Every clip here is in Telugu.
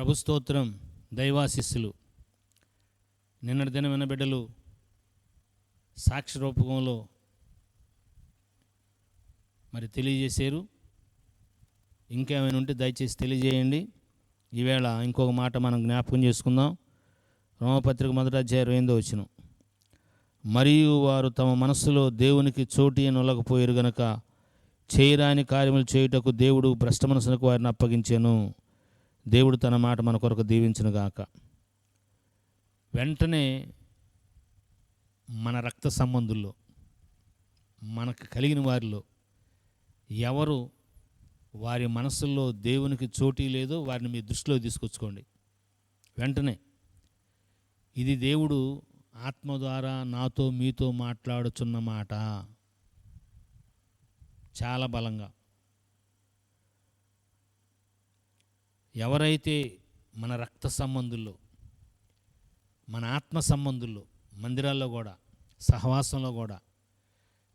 ప్రభు స్తోత్రం దైవాశిస్సులు. నిన్నటి దినమైన బిడ్డలు సాక్షి రూపకంలో మరి తెలియజేశారు. ఇంకేమైనా ఉంటే దయచేసి తెలియజేయండి. ఈవేళ ఇంకొక మాట మనం జ్ఞాపకం చేసుకుందాం. రోమపత్రిక మొదట అధ్యాయం ఏందో వచ్చిన మరియు వారు తమ మనస్సులో దేవునికి చోటి నొలకపోయారు గనక చేయరాని కార్యములు చేయుటకు దేవుడు భ్రష్ట మనసునకు వారిని అప్పగించాను. దేవుడు తన మాట మన కొరకు దీవించును గాక. వెంటనే మన రక్త సంబంధుల్లో మనకు కలిగిన వారిలో ఎవరు వారి మనసుల్లో దేవునికి చోటీ లేదో వారిని మీ దృష్టిలో తీసుకొచ్చుకోండి. వెంటనే ఇది దేవుడు ఆత్మ ద్వారా నాతో మీతో మాట్లాడుచున్న మాట. చాలా బలంగా. ఎవరైతే మన రక్త సంబంధుల్లో మన ఆత్మ సంబంధుల్లో మందిరాల్లో కూడా సహవాసంలో కూడా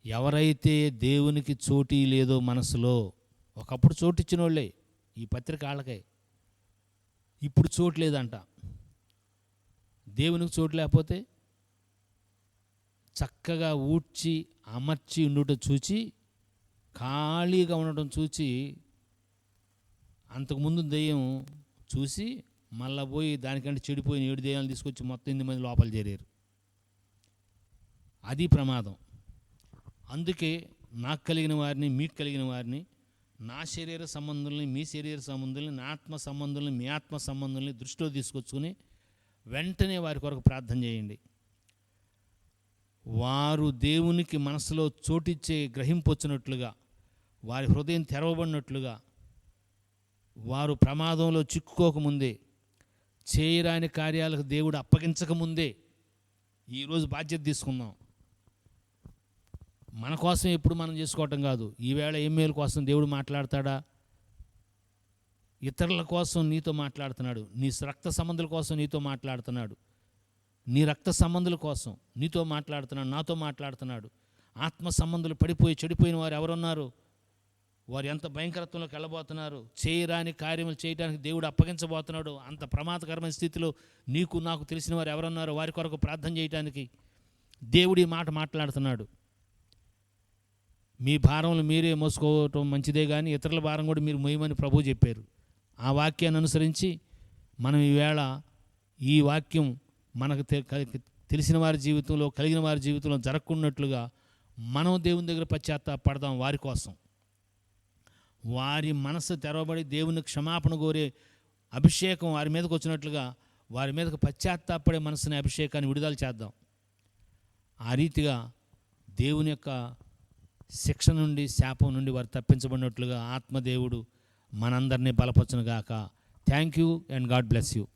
ఎవరైతే దేవునికి చోటీ లేదో మనసులో ఒకప్పుడు చోటిచ్చిన వాళ్ళే ఈ పత్రిక వాళ్ళకే. ఇప్పుడు చోటు లేదంట. దేవునికి చోటు లేకపోతే చక్కగా ఊడ్చి అమర్చి ఉండుట చూచి ఖాళీగా ఉండటం చూచి అంతకుముందు దెయ్యం చూసి మళ్ళా పోయి దానికంటే చెడిపోయిన ఏడు దెయ్యాలు తీసుకొచ్చి మొత్తం ఎనిమిది మంది లోపల చేరారు. అది ప్రమాదం. అందుకే నాకు కలిగిన వారిని మీకు కలిగిన వారిని నా శరీర సంబంధుల్ని మీ శరీర సంబంధుల్ని నా ఆత్మ సంబంధుల్ని మీ ఆత్మ సంబంధుల్ని దృష్టిలో తీసుకొచ్చుకొని వెంటనే వారి కొరకు ప్రార్థన చేయండి. వారు దేవునికి మనసులో చోటిచ్చే గ్రహింపొచ్చినట్లుగా వారి హృదయం తెరవబడినట్లుగా వారు ప్రమాదంలో చిక్కుకోకముందే చేయరాని కార్యాలకు దేవుడు అప్పగించకముందే ఈరోజు బాధ్యత తీసుకుందాం. మన కోసం ఎప్పుడు మనం చేసుకోవటం కాదు. ఈవేళ ఎమ్మెల్యే కోసం దేవుడు మాట్లాడతాడా? ఇతరుల కోసం నీతో మాట్లాడుతున్నాడు. నీ రక్త సంబంధుల కోసం నీతో మాట్లాడుతున్నాడు. నీ రక్త సంబంధుల కోసం నీతో మాట్లాడుతున్నాడు నాతో మాట్లాడుతున్నాడు. ఆత్మ సంబంధులు పడిపోయి చెడిపోయిన వారు ఎవరున్నారు? వారు ఎంత భయంకరత్వంలోకి వెళ్ళబోతున్నారు? చేయరాని కార్యములు చేయడానికి దేవుడు అప్పగించబోతున్నాడు. అంత ప్రమాదకరమైన స్థితిలో నీకు నాకు తెలిసిన వారు ఎవరున్నారో వారి కొరకు ప్రార్థన చేయడానికి దేవుడి మాట మాట్లాడుతున్నాడు. మీ భారములు మీరే మోసుకోవటం మంచిదే కానీ ఇతరుల భారం కూడా మీరు మొయమని ప్రభు చెప్పారు. ఆ వాక్యాన్ని అనుసరించి మనం ఈవేళ ఈ వాక్యం మనకు తె- కలి- తెలిసిన వారి జీవితంలో కలిగిన వారి జీవితంలో జరగకున్నట్లుగా మనం దేవుని దగ్గర పశ్చాత్తాపడదాం వారి కోసం. వారి మనసు తెరవబడి దేవుని క్షమాపణ కోరే అభిషేకం వారి మీదకి వచ్చినట్లుగా వారి మీదకి పశ్చాత్తాపడే మనసుని అభిషేకాన్ని విడుదల చేద్దాం. ఆ రీతిగా దేవుని యొక్క శిక్ష నుండి శాపం నుండి వారు తప్పించబడినట్లుగా ఆత్మదేవుడు మనందరినీ బలపరచునుగాక. Thank you and God bless you